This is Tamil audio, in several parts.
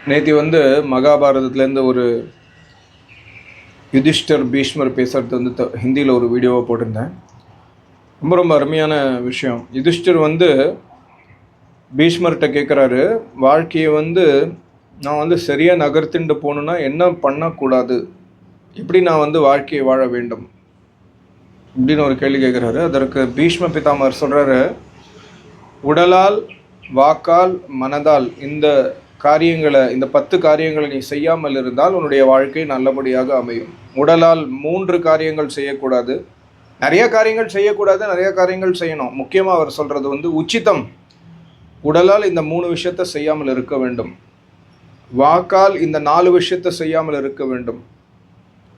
நேற்று வந்து மகாபாரதத்துலேருந்து ஒரு யுதிஷ்டர் பீஷ்மர் பேசுகிறது வந்து த ஹிந்தியில் ஒரு வீடியோவை போட்டிருந்தேன். ரொம்ப ரொம்ப அருமையான விஷயம். யுதிஷ்டர் வந்து பீஷ்மர்கிட்ட கேட்குறாரு வாழ்க்கையை வந்து நான் வந்து சரியாக நகர்த்திண்டு போகணுன்னா என்ன பண்ணக்கூடாது எப்படி நான் வந்து வாழ்க்கையை வாழ வேண்டும்? அப்படின்னு ஒரு கேள்வி கேட்குறாரு அதற்கு பீஷ்ம பிதாமர் சொல்கிறாரு உடலால் வாக்கால் மனதால் இந்த காரியங்களை இந்த பத்து காரியங்களை நீ செய்யாமல் இருந்தால் உன்னுடைய வாழ்க்கை நல்லபடியாக அமையும். உடலால் மூன்று காரியங்கள் செய்யக்கூடாது. நிறைய காரியங்கள் செய்யக்கூடாது நிறைய காரியங்கள் செய்யணும். முக்கியமாக அவர் சொல்கிறது வந்து உச்சிதம். உடலால் இந்த மூணு விஷயத்தை செய்யாமல் இருக்க வேண்டும். வாக்கால் இந்த நாலு விஷயத்தை செய்யாமல் இருக்க வேண்டும்.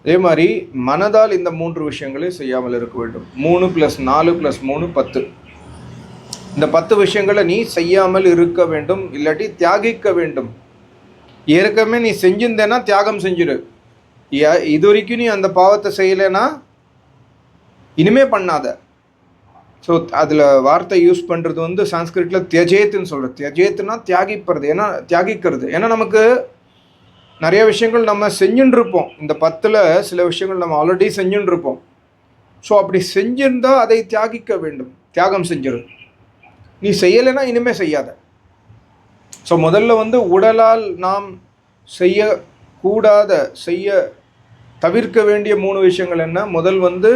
அதே மாதிரி மனதால் இந்த மூன்று விஷயங்களை செய்யாமல் இருக்க வேண்டும். மூணு ப்ளஸ் நாலு ப்ளஸ் மூணு பத்து. இந்த பத்து விஷயங்களை நீ செய்யாமல் இருக்க வேண்டும் இல்லாட்டி தியாகிக்க வேண்டும். ஏற்கனவே நீ செஞ்சிருந்தேன்னா தியாகம் செஞ்சிடு ஏ- இது வரைக்கும் நீ அந்த பாவத்தை செய்யலைன்னா இனிமே பண்ணாத. ஸோ அதில் வார்த்தை யூஸ் பண்ணுறது வந்து சான்ஸ்கிரிட்டில் தியஜேத்துன்னு சொல்கிறது தியஜேத்துனா தியாகிப்படுறது ஏன்னா தியாகிக்கிறது. ஏன்னா நமக்கு நிறைய விஷயங்கள் நம்ம செஞ்சுன்னு இருப்போம் இந்த பத்தில் சில விஷயங்கள் நம்ம ஆல்ரெடி செஞ்சுன்னு இருப்போம் ஸோ அப்படி செஞ்சிருந்தால் அதை தியாகிக்க வேண்டும். தியாகம் செஞ்சிடும் நீ செய்யலைன்னா இனிமே செய்யாத. ஸோ முதல்ல வந்து உடலால் நாம் செய்யக்கூடாத செய்ய தவிர்க்க வேண்டிய மூணு விஷயங்கள் என்ன? முதல் வந்து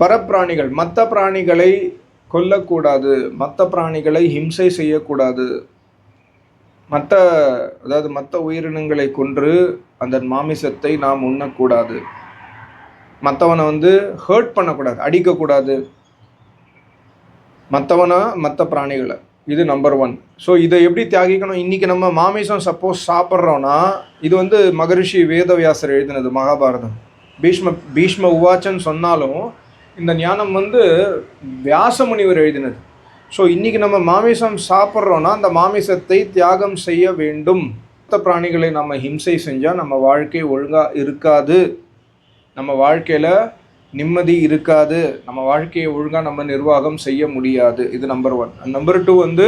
பரப்பிராணிகள். மற்ற பிராணிகளை கொல்லக்கூடாது. மற்ற பிராணிகளை ஹிம்சை செய்யக்கூடாது. மற்ற அதாவது மற்ற உயிரினங்களை கொன்று அந்த மாமிசத்தை நாம் உண்ணக்கூடாது. மற்றவனை வந்து ஹர்ட் பண்ணக்கூடாது அடிக்கக்கூடாது. மற்றவனா மற்ற பிராணிகளை. இது நம்பர் ஒன் ஸோ இதை எப்படி தியாகிக்கணும்? இன்றைக்கி நம்ம மாமிசம் சப்போஸ் சாப்பிட்றோன்னா இது வந்து மகரிஷி வேதவியாசர் எழுதினது மகாபாரதம். பீஷ்ம பீஷ்ம உவாச்சன்னு சொன்னாலும் இந்த ஞானம் வந்து வியாச முனிவர் எழுதினது. ஸோ இன்றைக்கி நம்ம மாமிசம் சாப்பிட்றோன்னா அந்த மாமிசத்தை தியாகம் செய்ய வேண்டும். மற்ற பிராணிகளை நம்ம ஹிம்சை செஞ்சால் நம்ம வாழ்க்கை ஒழுங்காக இருக்காது. நம்ம வாழ்க்கையில் நிம்மதி இருக்காது. நம்ம வாழ்க்கையை ஒழுங்காக நம்ம நிர்வாகம் செய்ய முடியாது. இது நம்பர் ஒன் நம்பர் டூ வந்து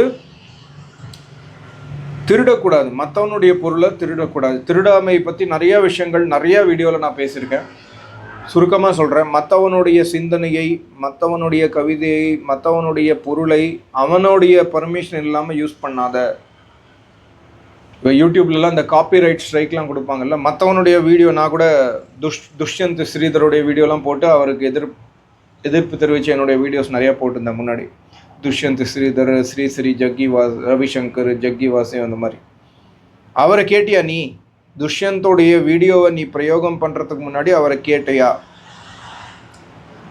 திருடக்கூடாது. மற்றவனுடைய பொருளை திருடக்கூடாது. திருடாமை பற்றி நிறைய விஷயங்கள் நிறைய வீடியோவில் நான் பேசியிருக்கேன். சுருக்கமாக சொல்கிறேன் மற்றவனுடைய சிந்தனையை மற்றவனுடைய கவிதையை மற்றவனுடைய பொருளை அவனுடைய பர்மிஷன் இல்லாமல் யூஸ் பண்ணாத. இப்போ யூடியூப்லலாம் இந்த காப்பிரைட் ஸ்ட்ரைக்லாம் கொடுப்பாங்கல்ல மற்றவனுடைய வீடியோ நான் கூட துஷ் துஷ்யந்த் ஸ்ரீதருடைய வீடியோலாம் போட்டு அவருக்கு எதிர் எதிர்ப்பு தெரிவித்து என்னுடைய வீடியோஸ் நிறையா போட்டிருந்தேன் முன்னாடி. துஷ்யந்த் ஸ்ரீதர் ஸ்ரீ ஸ்ரீ ஜக்கி வாஸ் ரவிசங்கர் ஜக்கி வாசே அந்த மாதிரி. அவரை கேட்டியா நீ? துஷ்யந்தோடைய வீடியோவை நீ பிரயோகம் பண்ணுறதுக்கு முன்னாடி அவரை கேட்டியா?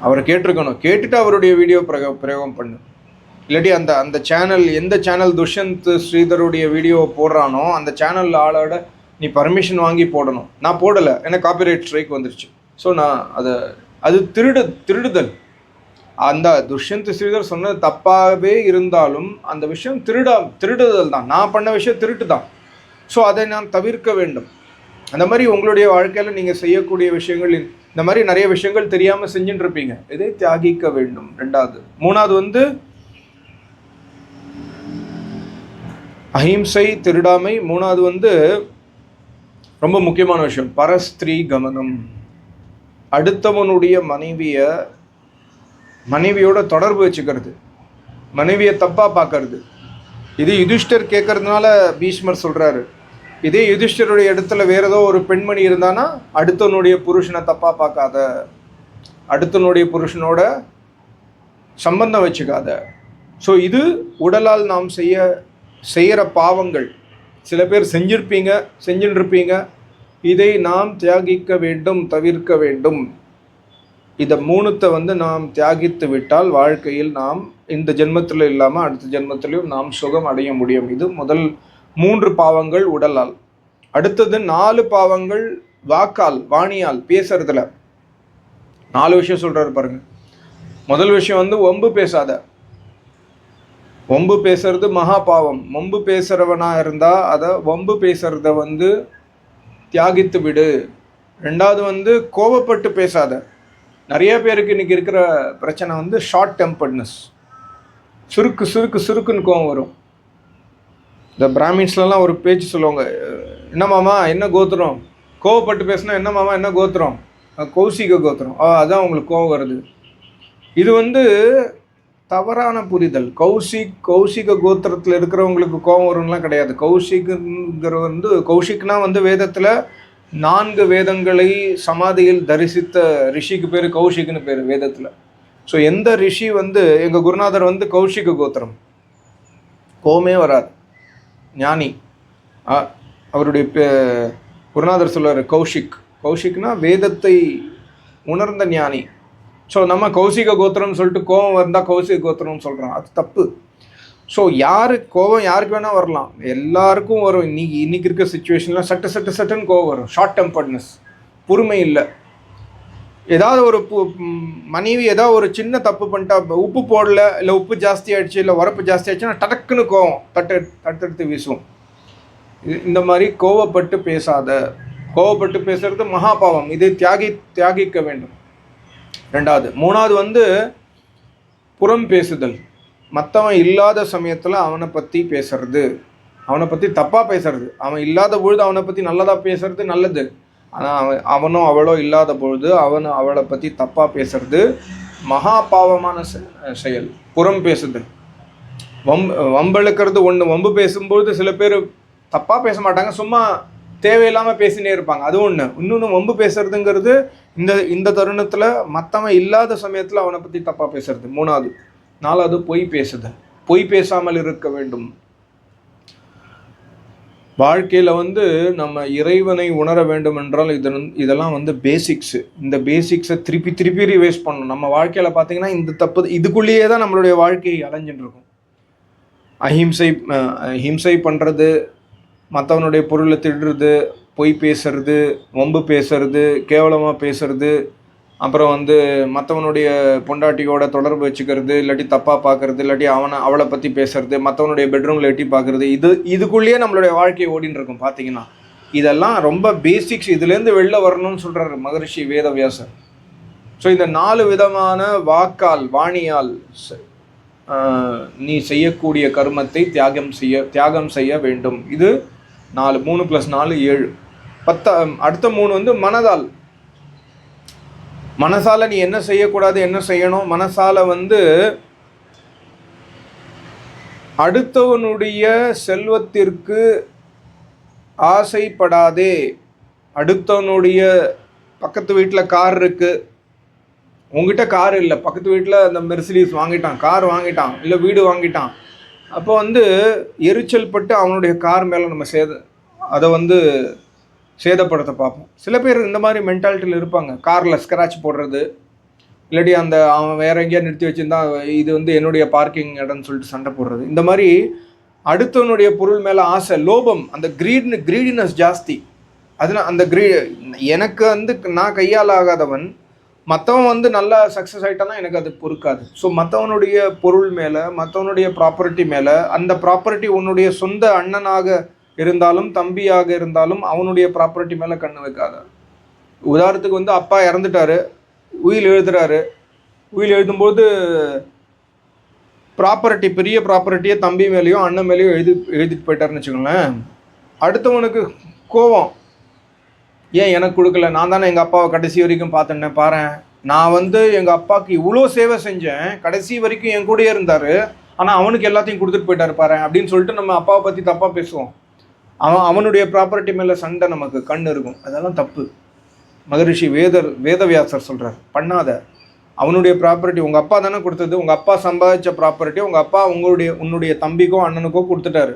அவரை கேட்டிருக்கணும். கேட்டுட்டு அவருடைய வீடியோ பிரயோகம் பண்ணு. இல்லாட்டி அந்த அந்த சேனல் எந்த சேனல் துஷ்யந்த் ஸ்ரீதருடைய வீடியோ போடுறானோ அந்த சேனல் ஆளோட நீ பர்மிஷன் வாங்கி போடணும். நான் போடலை. எனக்கு காப்பிரைட் ஸ்ட்ரைக் வந்துருச்சு. ஸோ நான் அதை அது திருடு திருடுதல். அந்த துஷ்யந்த் ஸ்ரீதர் சொன்னது தப்பாகவே இருந்தாலும் அந்த விஷயம் திருடா திருடுதல் தான். நான் பண்ண விஷயம் திருட்டு தான் ஸோ அதை நான் தவிர்க்க வேண்டும். அந்த மாதிரி உங்களுடைய வாழ்க்கையில் நீங்கள் செய்யக்கூடிய விஷயங்கள் இந்த மாதிரி நிறைய விஷயங்கள் தெரியாமல் செஞ்சுட்டு இருப்பீங்க. இதை தியாகிக்க வேண்டும். ரெண்டாவது. மூணாவது வந்து அஹிம்சை திருடாமை மூணாவது வந்து ரொம்ப முக்கியமான விஷயம். பரஸ்திரீ கமனம் அடுத்தவனுடைய மனைவியை மனைவியோட தொடர்பு வச்சுக்கிறது. மனைவியை தப்பாக பார்க்கறது. இது யுதிஷ்டர் கேட்கறதுனால பீஷ்மர் சொல்கிறாரு இதே யுதிஷ்டருடைய இடத்துல வேறு ஏதோ ஒரு பெண்மணி இருந்தானா அடுத்தவனுடைய புருஷனை தப்பாக பார்க்காத. அடுத்தவனுடைய புருஷனோட சம்பந்தம் வச்சுக்காத. ஸோ இது உடலால் நாம் செய்ய செய்கிற பாவங்கள். சில பேர் செஞ்சிருப்பீங்க செஞ்சுருப்பீங்க இதை நாம் தியாகிக்க வேண்டும் தவிர்க்க வேண்டும். இதை மூணுத்தை வந்து நாம் தியாகித்து விட்டால் வாழ்க்கையில் நாம் இந்த ஜென்மத்தில் இல்லாமல் அடுத்த ஜென்மத்திலையும் நாம் சுகம் அடைய முடியும். இது முதல் மூன்று பாவங்கள் உடலால். அடுத்தது நாலு பாவங்கள் வாக்கால் வாணியால் பேசுறதுல. நாலு விஷயம் சொல்கிறாரு பாருங்க. முதல் விஷயம் வந்து ஒம்பு பேசாத. வம்பு பேசுறது மகா பாவம். வம்பு பேசுறவனா இருந்தா அதை வம்பு பேசுறத வந்து தியாகித்து விடு. ரெண்டாவது வந்து கோபப்பட்டு பேசாத. நிறைய பேருக்கு இன்னைக்கு இருக்கிற பிரச்சனை வந்து ஷார்ட் டெம்பர்ட்னஸ் சுருக்கு சுருக்கு சுருக்குன்னு கோவம் வரும். இந்த பிராமின்ஸ்லலாம் ஒரு பேச்சு சொல்லுவாங்க என்ன மாமா என்ன கோத்திரம்? கோவப்பட்டு பேசினா என்ன மாமா என்ன கோத்திரம்? கௌசிக கோத்திரம். ஆ, அதான் உங்களுக்கு கோவம் வருது. இது வந்து தவறான புரிதல். கௌஷிக் கௌஷிக கோத்திரத்தில் இருக்கிறவங்களுக்கு கோபம் வரும்லாம் கிடையாது. கௌஷிக்குங்கிற வந்து கௌஷிக்னா வந்து வேதத்தில் நான்கு வேதங்களை சமாதியில் தரிசித்த ரிஷிக்கு பேர் கௌஷிக்னு பேர் வேதத்தில். ஸோ எந்த ரிஷி வந்து எங்கள் குருநாதர் வந்து கௌஷிக கோத்திரம். கோமே வராது. ஞானி. அவருடைய குருநாதர் சொல்றாரு கௌஷிக் கௌஷிக்னா வேதத்தை உணர்ந்த ஞானி. ஸோ நம்ம கௌசிக கோத்திரம்னு சொல்லிட்டு கோவம் வந்தால் கௌசிக கோத்திரம்னு சொல்கிறோம் அது தப்பு. ஸோ யாரு கோவம் யாருக்கு வேணால் வரலாம். எல்லாருக்கும் வரும். இன்னைக்கு இன்றைக்கி இருக்க சுச்சுவேஷனில் சட்டு சட்டு சட்டுன்னு கோவம் வரும். ஷார்ட் டெம்பர்ட்னஸ் பொறுமை இல்லை. ஏதாவது ஒரு பு- மனைவி ஏதாவது ஒரு சின்ன தப்பு பண்ணிட்டா உப்பு போடல இல்லை உப்பு ஜாஸ்தி ஆயிடுச்சு இல்லை உரப்பு ஜாஸ்தி ஆயிடுச்சுன்னா டடக்குன்னு கோவம் தட்டு தட்டெடுத்து வீசும் இது- இந்த மாதிரி கோவப்பட்டு பேசாத கோவப்பட்டு பேசுறது மகாபாவம். இதை தியாகி தியாகிக்க வேண்டும். ரெண்டாவது. மூணாவது வந்து புறம் பேசுதல். மற்றவன் இல்லாத சமயத்தில் அவனை பற்றி பேசுறது. அவனை பற்றி தப்பாக பேசுறது. அவன் இல்லாத பொழுது அவனை பற்றி நல்லதாக பேசுறது நல்லது. ஆனால் அவன் அவனோ அவளோ இல்லாத பொழுது அவனும் அவளை பற்றி தப்பாக பேசுறது மகா பாவமான செ- செயல். புறம் பேசுதல். வம்பு வம்பெழுக்கிறது ஒன்று வம்பு பேசும்பொழுது சில பேர் தப்பாக பேச மாட்டாங்க. சும்மா தேவையில்லாமல் பேசினே இருப்பாங்க. அது ஒன்று இன்னொன்று வம்பு பேசுறதுங்கிறது இந்த இந்த தருணத்தில் மற்றவன் இல்லாத சமயத்தில் அவனை பற்றி தப்பாக பேசுறது. மூணாவது. நாலாவது பொய் பேசுதல் பொய் பேசாமல் இருக்க வேண்டும். வாழ்க்கையில் வந்து நம்ம இறைவனை உணர வேண்டும் என்றால் இது இதெல்லாம் வந்து பேசிக்ஸு இந்த பேசிக்ஸை திருப்பி திருப்பி ரிவைஸ் பண்ணணும். நம்ம வாழ்க்கையில் பார்த்தீங்கன்னா இந்த தப்பு இதுக்குள்ளேயே தான் நம்மளுடைய வாழ்க்கை அலைஞ்சிட்டு இருக்கும். அஹிம்சை ஹிம்சை பண்ணுறது மற்றவனுடைய பொருளை திடுறது பொய் பேசுறது வம்பு பேசுறது கேவலமாக பேசுறது அப்புறம் வந்து மற்றவனுடைய பொண்டாட்டியோட தொடர்பு வச்சுக்கிறது இல்லாட்டி தப்பாக பார்க்கறது இல்லாட்டி அவனை அவளை பற்றி பேசுறது மற்றவனுடைய பெட்ரூமில் எட்டி பார்க்கறது இது இதுக்குள்ளேயே நம்மளுடைய வாழ்க்கை ஓடின்னு இருக்கும் பார்த்தீங்கன்னா இதெல்லாம் ரொம்ப பேசிக்ஸ் இதுலேருந்து வெளில வரணும்னு சொல்கிறாரு மகரிஷி வேதவியாசர். ஸோ இந்த நாலு விதமான வாக்கால் வாணியால் நீ செய்யக்கூடிய கர்மத்தை தியாகம் செய்ய தியாகம் செய்ய வேண்டும். இது நாலு மூணு ப்ளஸ் நாலு ஏழு. பத்த அடுத்த மூணு வந்து மனதால். மனசால நீ என்ன செய்யக்கூடாது என்ன செய்யணும்? மனசால வந்து அடுத்தவனுடைய செல்வத்திற்கு ஆசைப்படாதே. அடுத்தவனுடைய பக்கத்து வீட்டில் கார் இருக்கு. உங்ககிட்ட கார் இல்லை. பக்கத்து வீட்டில் அந்த மெர்சிடிஸ் வாங்கிட்டான் கார் வாங்கிட்டான் இல்லை வீடு வாங்கிட்டான். அப்போ வந்து எரிச்சல் பட்டு அவனுடைய கார் மேலே நம்ம சேத அதை வந்து சேதப்படுத்த பார்ப்போம். சில பேர் இந்த மாதிரி மென்டாலிட்டியில் இருப்பாங்க. காரில் ஸ்க்ராட்ச் போடுறது. இல்லாட்டி அந்த அவன் வேற எங்கேயா நிறுத்தி வச்சிருந்தா இது வந்து என்னுடைய பார்க்கிங் இடம்னு சொல்லிட்டு சண்டை போடுறது. இந்த மாதிரி அடுத்தவனுடைய பொருள் மேலே ஆசை லோபம் அந்த கிரீட்னு கிரீடினஸ் ஜாஸ்தி. அதனால் அந்த கிரீ எனக்கு வந்து நான் கையால் ஆகாதவன் மற்றவன் வந்து நல்லா சக்ஸஸ் ஆகிட்டானா எனக்கு அது பொறுக்காது. ஸோ மற்றவனுடைய பொருள் மேலே மற்றவனுடைய ப்ராப்பர்ட்டி மேலே அந்த ப்ராப்பர்ட்டி உன்னுடைய சொந்த அண்ணனாக இருந்தாலும் தம்பியாக இருந்தாலும் அவனுடைய ப்ராப்பர்ட்டி மேலே கண்ணு வைக்காத. உதாரணத்துக்கு வந்து அப்பா இறந்துட்டாரு உயில் எழுதுறாரு. உயில் எழுதும்போது ப்ராப்பர்ட்டி பெரிய ப்ராப்பர்ட்டியை தம்பி மேலேயும் அண்ணன் மேலேயோ எழுதி எழுதிட்டு போயிட்டாருன்னு வச்சுக்கோங்களேன். அடுத்தவனுக்கு கோவம். ஏன் எனக்கு கொடுக்கல? நான் தானே எங்கள் அப்பாவை கடைசி வரைக்கும் பார்த்தேன்னே பாரு நான் வந்து எங்கள் அப்பாவுக்கு இவ்வளோ சேவை செஞ்சேன் கடைசி வரைக்கும் என் கூடயே இருந்தார். ஆனால் அவனுக்கு எல்லாத்தையும் கொடுத்துட்டு போயிட்டாரு பாரு அப்படின்னு சொல்லிட்டு நம்ம அப்பாவை பற்றி தப்பாக பேசுவோம். அவன் அவனுடைய ப்ராப்பர்ட்டி மேலே சண்டை நமக்கு கண் இருக்கும். அதெல்லாம் தப்பு. மகரிஷி வேதர் வேதவியாசர் சொல்கிறார் பண்ணாத. அவனுடைய ப்ராப்பர்ட்டி உங்கள் அப்பா தானே கொடுத்தது. உங்கள் அப்பா சம்பாதிச்ச ப்ராப்பர்ட்டி உங்கள் அப்பா உங்களுடைய உன்னுடைய தம்பிக்கோ அண்ணனுக்கோ கொடுத்துட்டாரு.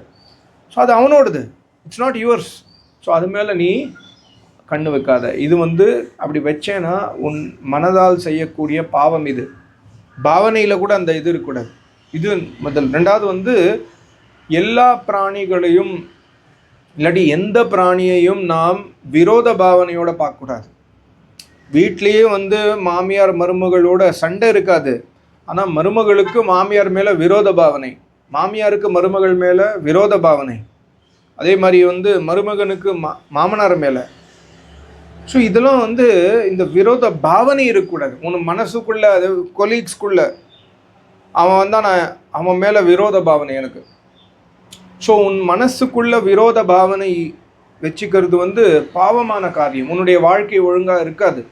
ஸோ அது அவனோடது. இட்ஸ் நாட் யுவர்ஸ் ஸோ அது மேலே நீ கண்ணு வைக்காத. இது வந்து அப்படி வச்சேன்னா உன் மனதால் செய்யக்கூடிய பாவம் இது. பாவனையில் கூட அந்த இது இருக்கக்கூடாது. இது முதல். ரெண்டாவது வந்து எல்லா பிராணிகளையும் இல்லாட்டி எந்த பிராணியையும் நாம் விரோத பாவனையோட பார்க்கக்கூடாது. வீட்லேயே வந்து மாமியார் மருமகளோட சண்டை இருக்காது. ஆனால் மருமகளுக்கு மாமியார் மேலே விரோத பாவனை மாமியாருக்கு மருமகள் மேலே விரோத பாவனை. அதே மாதிரி வந்து மருமகனுக்கு மா மாமனார் மேலே. ஸோ இதெல்லாம் வந்து இந்த விரோத பாவனை இருக்கக்கூடாது. உன் மனசுக்குள்ளே அது கொலீக்ஸ்குள்ளே அவன் வந்தான் நான் அவன் மேலே விரோத பாவனை எனக்கு. ஸோ உன் மனசுக்குள்ள விரோத பாவனை வச்சுக்கிறது வந்து பாவமான காரியம். உன்னுடைய வாழ்க்கை ஒழுங்காக இருக்காது.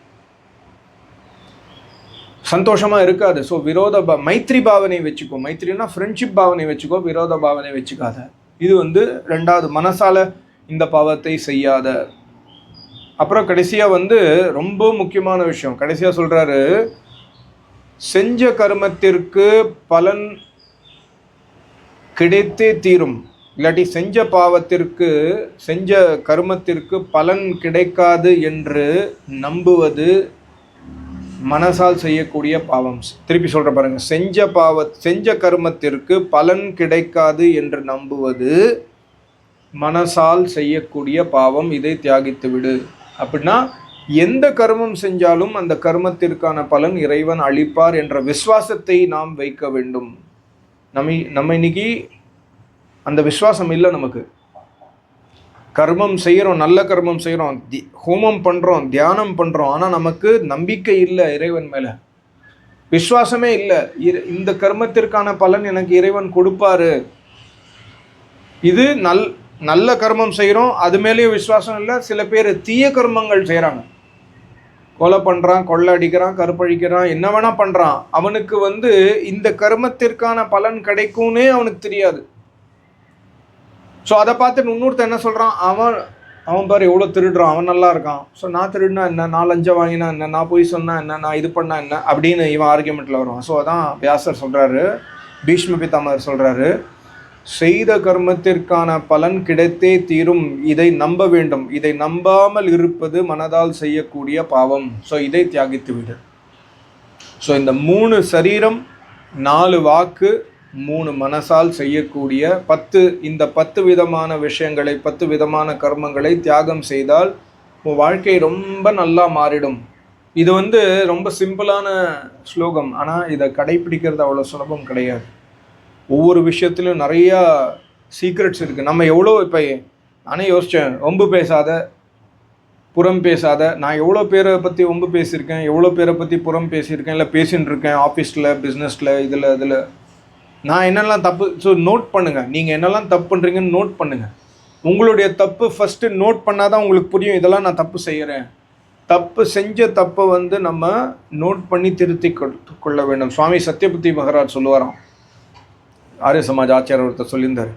சந்தோஷமாக இருக்காது. ஸோ விரோத பா மைத்ரி பாவனை வச்சுக்கோ. மைத்ரினா ஃப்ரெண்ட்ஷிப் பாவனை வச்சுக்கோ விரோத பாவனை வச்சுக்காத. இது வந்து ரெண்டாவது மனசால் இந்த பாவத்தை செய்யாத. அப்புறம் கடைசியாக வந்து ரொம்ப முக்கியமான விஷயம். கடைசியாக சொல்கிறாரு செஞ்ச கர்மத்திற்கு பலன் கிடைத்தே தீரும். இல்லாட்டி செஞ்ச பாவத்திற்கு செஞ்ச கர்மத்திற்கு பலன் கிடைக்காது என்று நம்புவது மனசால் செய்யக்கூடிய பாவம். திருப்பி சொல்கிற பாருங்க. செஞ்ச பாவ செஞ்ச கர்மத்திற்கு பலன் கிடைக்காது என்று நம்புவது மனசால் செய்யக்கூடிய பாவம். இதை தியாகித்து விடு. அப்படின்னா எந்த கர்மம் செஞ்சாலும் அந்த கர்மத்திற்கான பலன் இறைவன் அளிப்பார் என்ற விசுவாசத்தை நாம் வைக்க வேண்டும். நம்ம நம்ம இன்னைக்கு அந்த விசுவாசம் இல்லை நமக்கு. கர்மம் செய்கிறோம் நல்ல கர்மம் செய்கிறோம் தி ஹோமம் பண்ணுறோம் தியானம் பண்ணுறோம் ஆனால் நமக்கு நம்பிக்கை இல்லை இறைவன் மேலே. விசுவாசமே இல்லை. இந்த கர்மத்திற்கான பலன் எனக்கு இறைவன் கொடுப்பாரு. இது நல் நல்ல கர்மம் செய்கிறோம் அது மேலேயும் விசுவாசம் இல்லை. சில பேர் தீய கர்மங்கள் செய்கிறாங்க கொலை பண்ணுறான் கொள்ளை அடிக்கிறான் கருப்பழிக்கிறான் என்ன வேணால் பண்ணுறான் அவனுக்கு வந்து இந்த கர்மத்திற்கான பலன் கிடைக்கும்னே அவனுக்கு தெரியாது. ஸோ அதை பார்த்து இன்னொருத்தன் என்ன சொல்கிறான் அவன் அவன் பாரு எவ்வளோ திருடுறான். அவன் நல்லா இருக்கான். ஸோ நான் திருடினா என்ன? நான் லஞ்சம் வாங்கினா என்ன? நான் போய் சொன்னா என்ன? நான் இது பண்ணா என்ன? அப்படின்னு இவன் ஆர்கியூமெண்ட்டில் வருவான். ஸோ அதான் வியாசர் சொல்கிறாரு பீஷ்ம பிதாமர் சொல்கிறாரு செய்த கர்மத்திற்கான பலன் கிடைத்தே தீரும். இதை நம்ப வேண்டும். இதை நம்பாமல் இருப்பது மனதால் செய்யக்கூடிய பாவம். ஸோ இதை தியாகித்து விடு. ஸோ இந்த மூணு சரீரம் நாலு வாக்கு மூணு மனசால் செய்யக்கூடிய பத்து இந்த பத்து விதமான விஷயங்களை பத்து விதமான கர்மங்களை தியாகம் செய்தால் உன் வாழ்க்கை ரொம்ப நல்லா மாறிடும். இது வந்து ரொம்ப சிம்பிளான ஸ்லோகம். ஆனால் இதை கடைப்பிடிக்கிறது அவ்வளோ சுலபம் கிடையாது. ஒவ்வொரு விஷயத்துலையும் நிறையா சீக்ரெட்ஸ் இருக்குது நம்ம எவ்வளோ இப்போ நானே யோசித்தேன் ஒம்பு பேசாத புறம் பேசாத நான் எவ்வளோ பேரை பற்றி ஒம்பு பேசியிருக்கேன் எவ்வளோ பேரை பற்றி புறம் பேசியிருக்கேன் இல்லை பேசின்னு இருக்கேன் ஆஃபீஸில் பிஸ்னஸில் இதில் இதில். நான் என்னெல்லாம் தப்பு ஸோ நோட் பண்ணுங்கள் நீங்கள் என்னெல்லாம் தப்பு பண்ணுறீங்கன்னு நோட் பண்ணுங்கள் உங்களுடைய தப்பு ஃபஸ்ட்டு நோட் பண்ணால் தான் உங்களுக்கு புரியும் இதெல்லாம் நான் தப்பு செய்கிறேன் தப்பு செஞ்ச தப்பை வந்து நம்ம நோட் பண்ணி திருத்தி கொள்- கொள்ள வேண்டும். சுவாமி சத்யபுத்தி மகராஜ் சொல்லுவாராம். ஆரிய சமாஜ் ஆச்சாரியர் ஒருத்தர் சொல்லியிருந்தார்.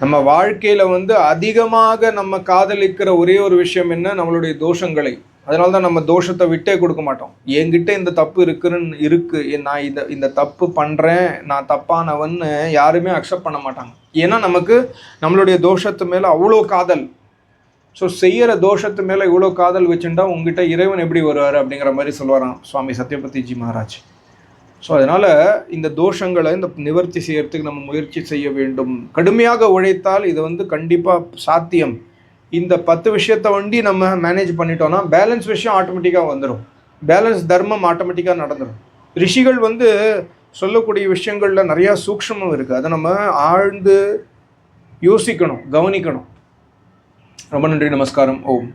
நம்ம வாழ்க்கையில் வந்து அதிகமாக நம்ம காதலிக்கிற ஒரே ஒரு விஷயம் என்ன? நம்மளுடைய தோஷங்களை. அதனால தான் நம்ம தோஷத்தை விட்டே கொடுக்க மாட்டோம். என்கிட்ட இந்த தப்பு இருக்குன்னு இருக்கு. நான் இந்த இந்த தப்பு பண்ணுறேன் நான் தப்பானவன்னு யாருமே அக்செப்ட் பண்ண மாட்டாங்க. ஏன்னா நமக்கு நம்மளுடைய தோஷத்து மேலே அவ்வளோ காதல். ஸோ செய்கிற தோஷத்து மேலே இவ்வளோ காதல் வச்சுட்டா உங்ககிட்ட இறைவன் எப்படி வருவார் அப்படிங்கிற மாதிரி சொல்லுவாராம் சுவாமி சத்யபதிஜி மகாராஜ். ஸோ அதனால் இந்த தோஷங்களை இந்த நிவர்த்தி செய்யறதுக்கு நம்ம முயற்சி செய்ய வேண்டும். கடுமையாக உழைத்தால் இது வந்து கண்டிப்பாக சாத்தியம். இந்த பத்து விஷயத்தை வண்டி நம்ம மேனேஜ் பண்ணிட்டோம்னா பேலன்ஸ் விஷயம் ஆட்டோமேட்டிக்காக வந்துடும் பேலன்ஸ் தர்மம் ஆட்டோமேட்டிக்காக நடந்துடும் ரிஷிகள் வந்து சொல்லக்கூடிய விஷயங்களில் நிறையா சூக்ஷமும் இருக்குது அதை நம்ம ஆழ்ந்து யோசிக்கணும் கவனிக்கணும். ரொம்ப நன்றி நமஸ்காரம். ஓம்.